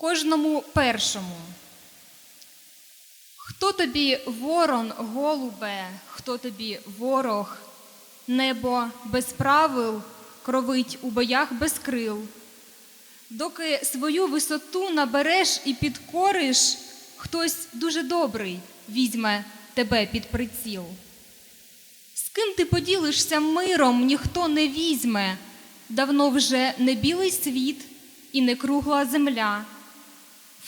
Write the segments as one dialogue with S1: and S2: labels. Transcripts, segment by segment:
S1: Кожному першому. Хто тобі ворон, голубе, хто тобі ворог, небо без правил, кровить у боях без крил. Доки свою висоту набереш і підкориш, хтось дуже добрий візьме тебе під приціл. З ким ти поділишся миром, ніхто не візьме, давно вже не білий світ і не кругла земля.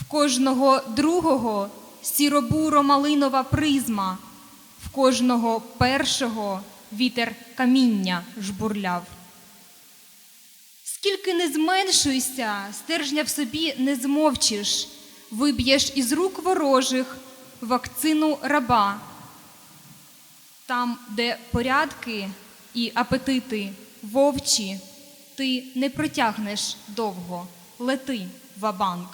S1: В кожного другого сіробуро малинова призма, в кожного першого вітер каміння жбурляв. Скільки не зменшуйся, стержня в собі не змовчиш, виб'єш із рук ворожих вакцину раба. Там, де порядки і апетити вовчі, ти не протягнеш довго, лети вабанк.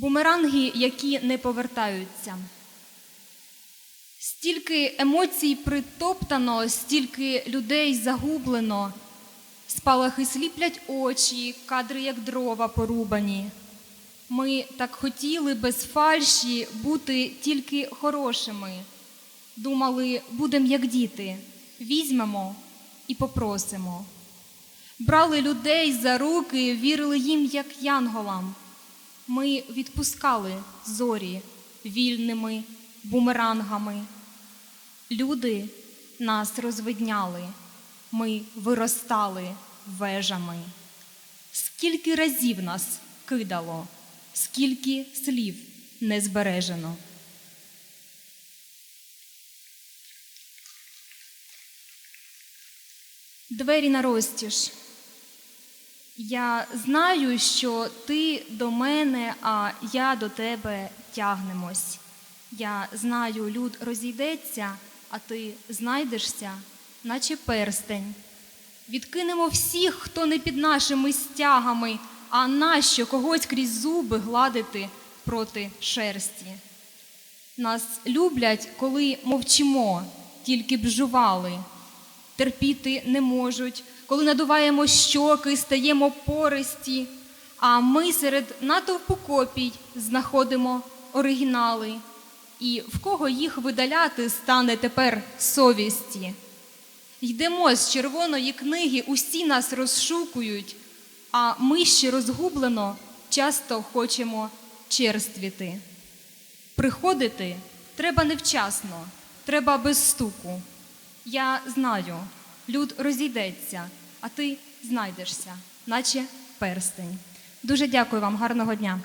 S1: Бумеранги, які не повертаються. Стільки емоцій притоптано, стільки людей загублено, спалахи сліплять очі, кадри, як дрова порубані. Ми так хотіли без фальші бути тільки хорошими. Думали, будемо як діти, візьмемо і попросимо. Брали людей за руки, вірили їм, як янголам. Ми відпускали зорі вільними бумерангами. Люди нас розвидняли, ми виростали вежами. Скільки разів нас кидало, скільки слів не збережено. Двері на розтіж. Я знаю, що ти до мене, а я до тебе тягнемось. Я знаю, люд розійдеться, а ти знайдешся, наче перстень. Відкинемо всіх, хто не під нашими стягами, а нащо когось крізь зуби гладити проти шерсті. Нас люблять, коли мовчимо, тільки б жували, терпіти не можуть, коли надуваємо щоки, стаємо пористі, а ми серед натовпу копій знаходимо оригінали. І в кого їх видаляти стане тепер совісті? Йдемо з червоної книги, усі нас розшукують, а ми ще розгублено часто хочемо черствіти. Приходити треба невчасно, треба без стуку. Я знаю, люд розійдеться, а ти знайдешся, наче перстень. Дуже дякую вам, гарного дня.